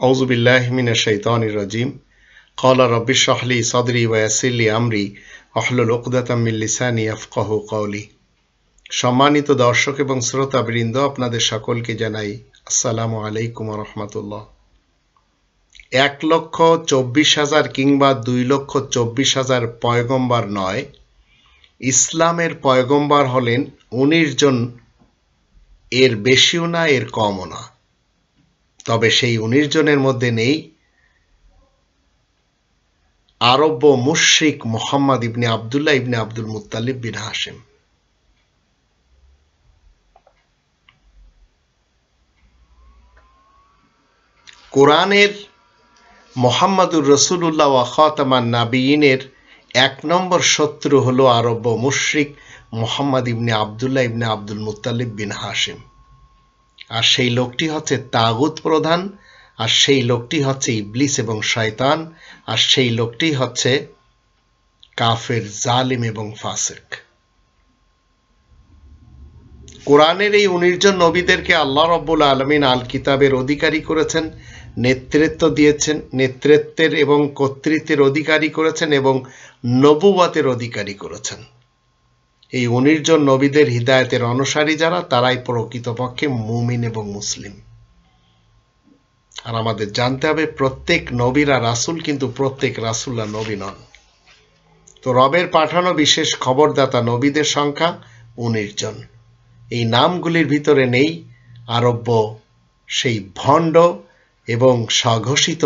আউজুবিল্লাহমিনের শৈতানির রাজিম। কলা রব্বিশ শাহলি সদরি ওয়াসিল্লি আমরি। অহলুল ওকদাতামিল্লিসানি আফকাহ কৌলি সম্মানিত দর্শক এবং শ্রোতাবৃন্দ, আপনাদের সকলকে জানাই আসসালামু আলাইকুম রহমতুল্লাহ। এক লক্ষ চব্বিশ হাজার কিংবা দুই লক্ষ চব্বিশ হাজার পয়গম্বার নয়, ইসলামের পয়গম্বার হলেন উনিশ জন, এর বেশিও না, এর কমও না। তবে সেই উনিশ জনের মধ্যে নেই আরব্য মুশরিক Muhammad ibn Abdullah ibn Abdul Muttalib bin Hashim কোরআনের মোহাম্মদুর রসুল্লাহ ওয়াখাতামান নাবিয়িনের এক নম্বর শত্রু হলো আরব্য মুশরিক Muhammad ibn Abdullah ibn Abdul Muttalib bin Hashim আর সেই লোকটি হচ্ছে তাগুত প্রধান, আর সেই লোকটি হচ্ছে ইবলিস এবং শয়তান, আর সেই লোকটি হচ্ছে কাফের, জালিম এবং ফাসেক। কোরআনের এই উনিশ জন নবীদেরকে আল্লাহ রব্বুল আলমিন আল কিতাবের অধিকারী করেছেন, নেতৃত্ব দিয়েছেন, নেতৃত্বের এবং কর্তৃত্বের অধিকারী করেছেন এবং নবুয়াতের অধিকারী করেছেন। এই উনিশ জন নবীদের হৃদায়তের অনুসারী যারা, তারাই প্রকৃতপক্ষে মুমিন এবং মুসলিম। আর আমাদের জানতে হবে, প্রত্যেক নবীরা রাসুল, কিন্তু প্রত্যেক রাসুল্লা নবী নন। তো রবের পাঠানো বিশেষ খবরদাতা নবীদের সংখ্যা উনিশ জন এই নামগুলির ভিতরে নেই আরব্য, সেই ভণ্ড এবং স্বঘোষিত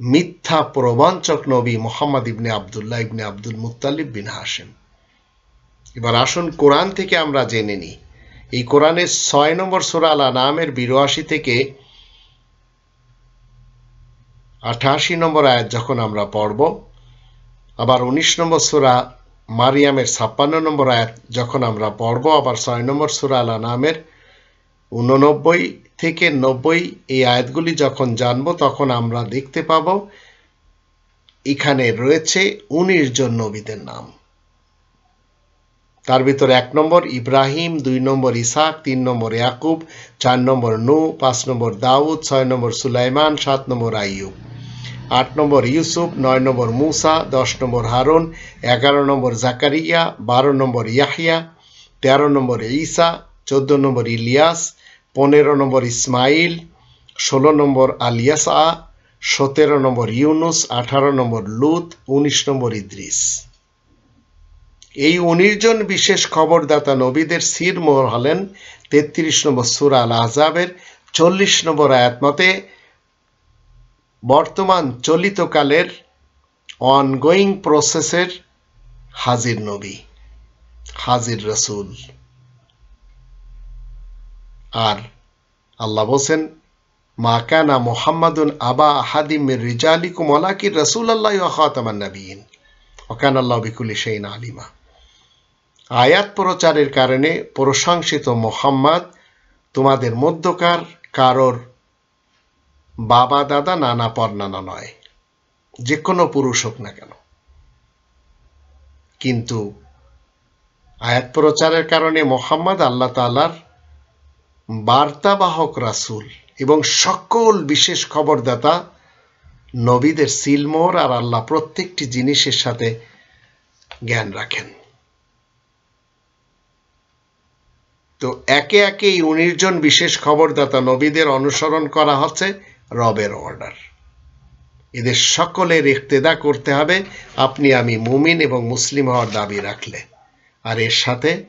মিথ্যা প্রবঞ্চক নবী Mohammad ibn Abdullah ibn Abdul Muttalib বিন হাসেম এবার আসুন কোরআন থেকে আমরা জেনে নিই। এই কোরআনের ছয় নম্বর সুরা আলা নামের বিরাশি থেকে আঠাশি নম্বর আয়াত যখন আমরা পড়ব, আবার উনিশ নম্বর সুরা মারিয়ামের ছাপ্পান্ন নম্বর আয়াত যখন আমরা পড়ব, আবার ছয় নম্বর সুরা আলা নামের উননব্বই থেকে নব্বই এই আয়াতগুলি যখন জানব, তখন আমরা দেখতে পাব, এখানে রয়েছে উনিশ জন নবীদের নাম। তার ভিতরে এক নম্বর ইব্রাহিম, দুই নম্বর ইসাক তিন নম্বর ইয়াকুব, চার নম্বর নু, পাঁচ নম্বর দাউদ, ছয় নম্বর সুলাইমান, সাত নম্বর আইয়ুব। আট নম্বর ইউসুফ, নয় নম্বর মুসা, দশ নম্বর হারুন, এগারো নম্বর জাকারিয়া, বারো নম্বর ইয়াহিয়া, তেরো নম্বর ঈসা, চোদ্দ নম্বর ইলিয়াস, পনেরো নম্বর ইসমাইল, ষোলো নম্বর আলিয়াসা সতেরো নম্বর ইউনুস, আঠারো নম্বর লুত, উনিশ নম্বর ইদ্রিস। এই উনিশ জন বিশেষ খবরদাতা নবীদের সির মোহর হলেন তেত্রিশ নম্বর সুরা আল আজাবের চল্লিশ নম্বর আয়াত মতে, বর্তমান চলিতকালের অনগোয়িং প্রসেসের হাজির নবী, হাজির রসুল। আর আল্লাহ বলছেন, মা কানা মোহাম্মদুন আবা আহাদিম রিজালিকুম ওলাকি রসুল আল্লাহ খাতামান নবীন ওকান আল্লাহ বিকুলি সেইন আলিমা। আয়াত প্রচারের কারণে প্রশংসিত মোহাম্মদ তোমাদের মধ্যকার কারোর বাবা, দাদা, নানা, পরনানা নয়। যে কোনো পুরুষ হোক না কেন। কিন্তু আয়াত প্রচারের কারণে মোহাম্মদ আল্লাহ তালার বার্তাবাহক রাসুল এবং সকল বিশেষ খবরদাতা নবীদের সিলমোর আর আল্লাহ প্রত্যেকটি জিনিসের সাথে জ্ঞান রাখেন। তো একে একে এই জন বিশেষ খবরদাতা নবীদের অনুসরণ করা হচ্ছে রবের অর্ডার এদের সকলের ইক্তেদা করতে হবে, আপনি আমি মুমিন এবং মুসলিম হওয়ার দাবি রাখলে। আর এর সাথে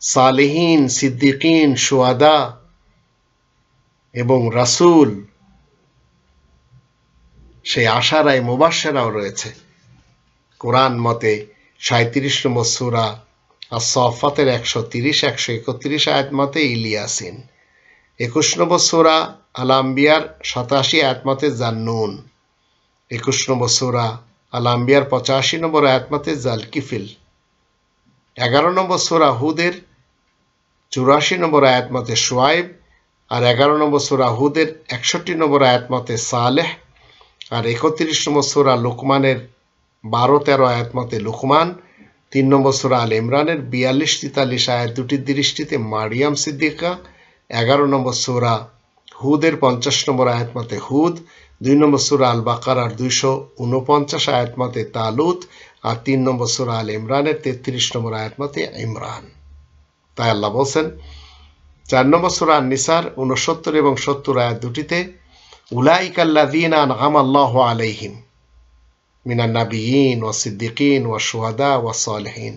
সালেহীন, সিদ্দিকিন সোয়াদা এবং রাসুল, সেই আশারায় মুবাসেরাও রয়েছে। কোরআন মতে সাঁত্রিশ নম্বর সুরা আর সফাতের একশো তিরিশ, একশো একত্রিশ আয়াত মতে ইলিয়াসিন। একুশ নম্বর সোরা আলাম্বিয়ার সাতাশি আয়াতমতে জান্নুন। একুশ নম্বর সোরা আলাম্বিয়ার পঁচাশি নম্বর আয়াতমতে জালকিফিল। এগারো নম্বর সোরা হুদের চুরাশি নম্বর আয়াতমতে সোয়াইব আর এগারো নম্বর সোরা হুদের একষট্টি নম্বর আয়াতমতে সালেহ আর একত্রিশ নম্বর সোরা লুকমানের বারো তেরো আয়াতমতে লুকমান তিন নম্বর সোরা আল ইমরানের বিয়াল্লিশ তেতাল্লিশ আয়াত দুটি দৃষ্টিতে মারিয়াম সিদ্দিকা, এগারো নম্বর সোরা হুদের পঞ্চাশ নম্বর আয়াত মতে হুদ, দুই নম্বর সুরা আল বাকারার দুইশো উনপঞ্চাশ আয়াত মতে তালুত, আর তিন নম্বর সুরা আল ইমরানের তেত্রিশ নম্বর আয়াত মতে ইমরান। তাই আল্লাহ বলছেন, চার নম্বর সুরা নিসার উনসত্তর এবং সত্তর আয়াত দুটিতে উলাইকাল্লাদিন আনআম আল্লাহ আলাইহিম। মিনান নাবিয়িন ওয়া সিদ্দিকিন ওয়া শুহাদা ওয়া সালিহিন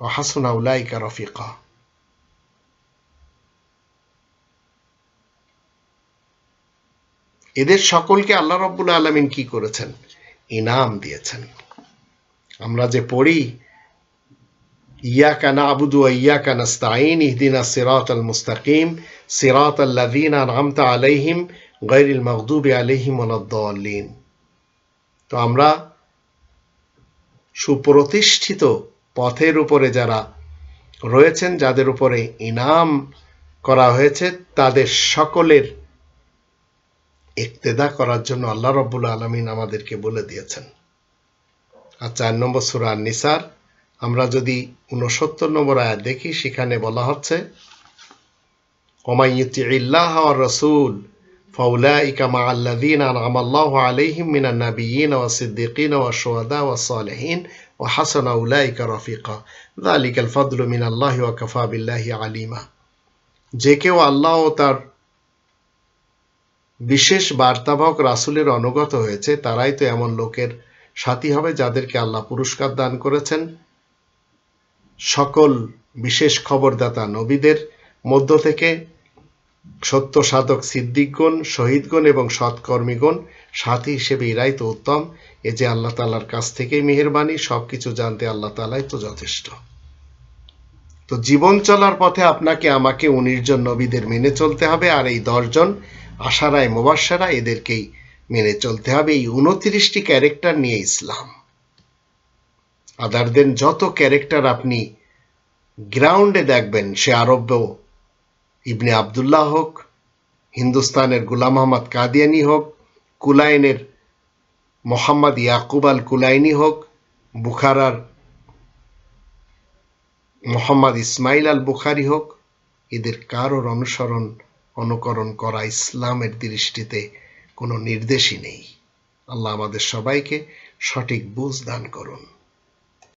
ওয়া হাসুনা উলাইকা রফিকা এদের সকলকে আল্লাহ রব্বুল আলমিন কি করেছেন ইনাম দিয়েছেন আমরা যে পড়ি ইয়াকা নাবুদু ইয়াকা নাস্তাইন ইহদিনা সিরাত আল মুস্তাকিম সিরাত আল্লাযীনা আনআমতা আলাইহিম গায়রিল মাগদুবি আলাইহিম ওয়ালাদ-দাল্লিন তো আমরা সুপ্রতিষ্ঠিত পথের উপরে যারা রয়েছেন, যাদের উপরে ইনাম করা হয়েছে, তাদের সকলের ইক্তেদা করার জন্য আল্লাহ রব্বুল আলমিন আমাদেরকে বলে দিয়েছেন। আর চার নম্বর সুরা নিসার আমরা যদি উনসত্তর নম্বর আয়াত দেখি, সেখানে বলা হচ্ছে ওমাইয়ুতি ইল্লাহ রসুল فأولئك مع الذين أنعم الله عليهم من النبيين والصديقين والشهداء والصالحين وحسن أولئك رفيقا ذلك الفضل من الله وكفى بالله عليما যে কেউ আল্লাহ ও তার বিশেষ বার্তাবাহক রাসুলের অনুগত হয়েছে তারাই তো এমন লোকের সাথী হবে যাদেরকে আল্লাহ পুরস্কার দান করেছেন সকল বিশেষ খবরদাতা নবীদের মধ্য থেকে সত্য সাধক সিদ্দিকগণ, শহীদগণ এবং সৎকর্মীগণ, সাথী হিসেবে এরাই তো উত্তম। এ যে আল্লাহ তালার কাছ থেকেই মেহরবানি, সবকিছু জানতে আল্লাহ তালাই তো যথেষ্ট। তো জীবন চলার পথে আপনাকে, আমাকে উনিশ জন নবীদের মেনে চলতে হবে আর এই দশজন আশারায় মোবাসারা এদেরকেই মেনে চলতে হবে। এই উনত্রিশটি ক্যারেক্টার নিয়ে ইসলাম। আদার দেন যত ক্যারেক্টার আপনি গ্রাউন্ডে দেখবেন, সে আরব্য ইবনে আবদুল্লাহ হোক, হিন্দুস্তানের গুলাম আহমদ কাদিয়ানি হোক, কুলাইনের মোহাম্মদ ইয়াকুব আল কুলাইনি হোক, বুখারার মোহাম্মদ ইসমাইল আল বুখারি হোক, এদের কারোর অনুসরণ, অনুকরণ করা ইসলামের দৃষ্টিতে কোনো নির্দেশই নেই। আল্লাহ আমাদের সবাইকে সঠিক বুঝ দান করুন।